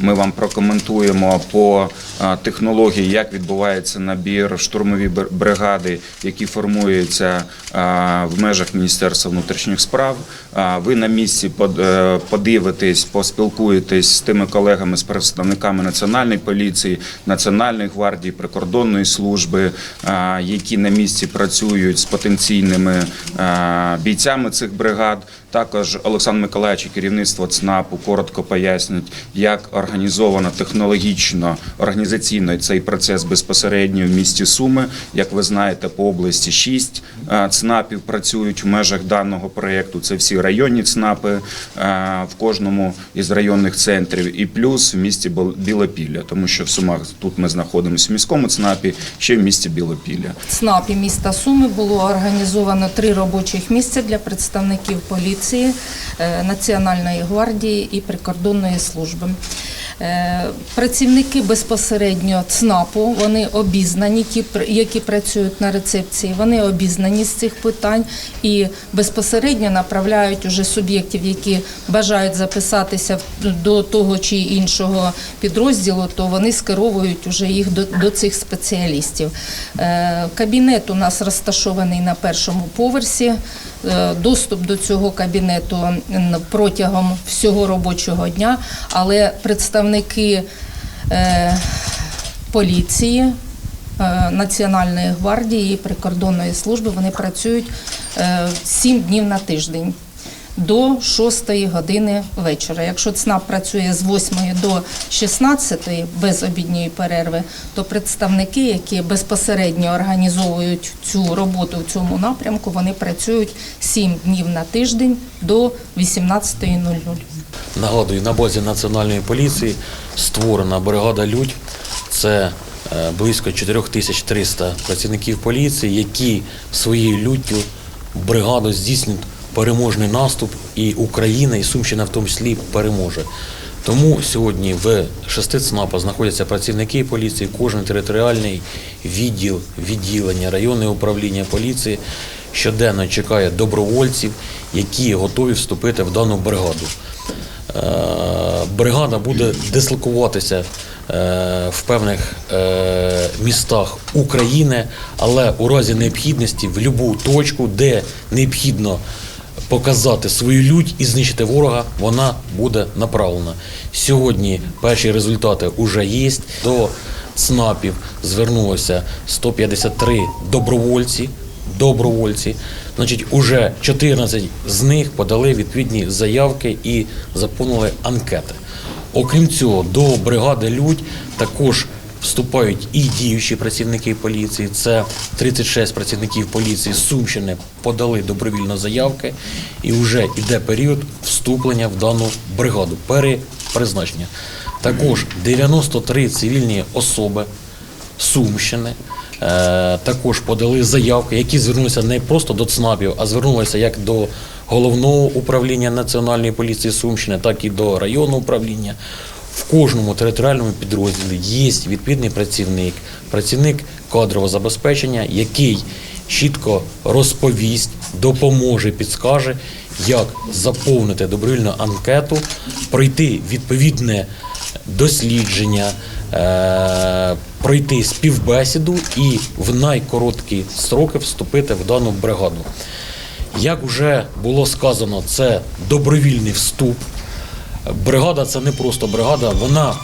Ми вам прокоментуємо по е, технології, як відбувається набір штурмові бр- бригади, які формуються е, в межах Міністерства внутрішніх справ. Е, Ви на місці под- подивитесь, поспілкуєтесь з тими колегами, з представниками національної поліції, національної гвардії, прикордонної служби, які на місці працюють з потенційними бійцями цих бригад. Також Олександр Миколаївич і керівництво ЦНАПу коротко пояснять, як організовано технологічно, організаційно цей процес безпосередньо в місті Суми. Як ви знаєте, по області шість е, ЦНАПів працюють в межах даного проєкту. Це всі районні ЦНАПи е, в кожному із районних центрів, і плюс в місті Білопілля, тому що в Сумах тут ми знаходимося в міському ЦНАПі, ще в місті Білопілля. В ЦНАПі міста Суми було організовано три робочих місця для представників поліції, е, Національної гвардії і прикордонної служби. Е, Працівники безпосередньо ЦНАПу, вони обізнані, ті, які працюють на рецепції, вони обізнані з цих питань і безпосередньо направляють уже суб'єктів, які бажають записатися до того чи іншого підрозділу, то вони скеровують уже їх до, до цих спеціалістів. Е, Кабінет у нас розташований на першому поверсі. Е, Доступ до цього кабінету протягом всього робочого дня, але представники е, поліції, е, Національної гвардії і прикордонної служби вони працюють сім 7 днів на тиждень до 6 години вечора. Якщо ЦНАП працює з 8 до 16 без обідньої перерви, то представники, які безпосередньо організовують цю роботу в цьому напрямку, вони працюють 7 днів на тиждень до 18.00. Нагадую, на базі Національної поліції створена бригада Людь. Це е, близько 4300 працівників поліції, які своєю люттю бригаду здійснюють переможний наступ, і Україна, і Сумщина в тому числі переможе. Тому сьогодні в шести ЦНАПах знаходяться працівники поліції, кожен територіальний відділ, відділення, районне управління поліції щоденно чекає добровольців, які готові вступити в дану бригаду. Е, Бригада буде дислокуватися е, в певних е, містах України, але у разі необхідності в будь-яку точку, де необхідно показати свою лють і знищити ворога, вона буде направлена. Сьогодні перші результати вже є. До ЦНАПів звернулося 153 добровольці. Добровольці, значить, уже 14 з них подали відповідні заявки і заповнили анкети. Окрім цього, до бригади Людь також вступають і діючі працівники поліції. Це 36 працівників поліції Сумщини подали добровільно заявки, і вже йде період вступлення в дану бригаду, перепризначення. Також 93 цивільні особи Сумщини. е, Також подали заявки, які звернулися не просто до ЦНАПів, а звернулися як до головного управління Національної поліції Сумщини, так і до районного управління. В кожному територіальному підрозділі є відповідний працівник, працівник кадрового забезпечення, який чітко розповість, допоможе, підскаже, як заповнити добровільну анкету, пройти відповідне дослідження, е, пройти співбесіду і в найкороткі строки вступити в дану бригаду. Як вже було сказано, це добровільний вступ. Бригада це не просто бригада, вона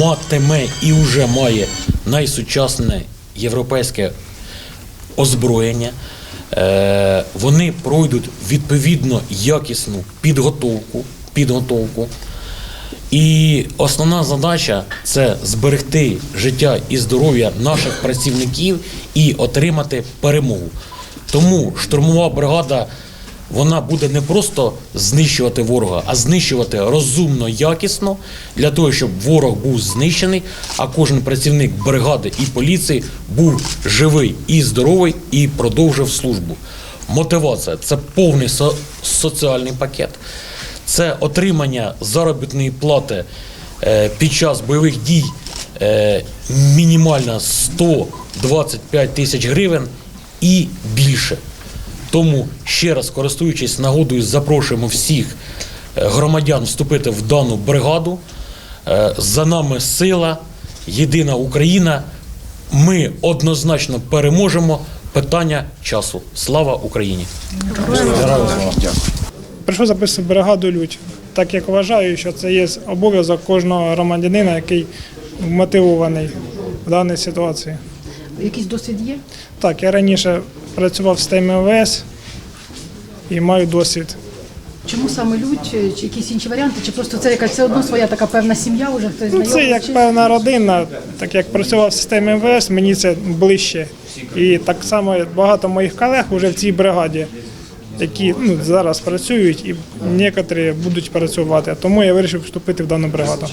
матиме і вже має найсучасне європейське озброєння. Е, Вони пройдуть відповідно якісну підготовку. підготовку. І основна задача це зберегти життя і здоров'я наших працівників і отримати перемогу. Тому штурмова бригада вона буде не просто знищувати ворога, а знищувати розумно, якісно для того, щоб ворог був знищений, а кожен працівник бригади і поліції був живий і здоровий і продовжив службу. Мотивація це повний со- соціальний пакет це отримання заробітної плати е, під час бойових дій е, мінімально 125 тисяч гривень і більше. Тому ще раз користуючись нагодою, запрошуємо всіх е, громадян вступити в дану бригаду. Е, За нами сила, єдина Україна. Ми однозначно переможемо. Питання часу. Слава Україні! Прийшов записувати бригаду Людь, так як вважаю, що це є обов'язок кожного громадянина, який мотивований в даній ситуації. Якийсь досвід є? Так, я раніше працював в системі МВС і маю досвід. Чому саме людь, чи чи якісь інші варіанти, чи просто це якась все одно своя така певна сім'я, вже хтось Ну, знайомий? це як чи- певна родина, так як працював в системі МВС, мені це ближче. І так само багато моїх колег вже в цій бригаді, які ну, зараз працюють і некоторі будуть працювати. Тому я вирішив вступити в дану бригаду.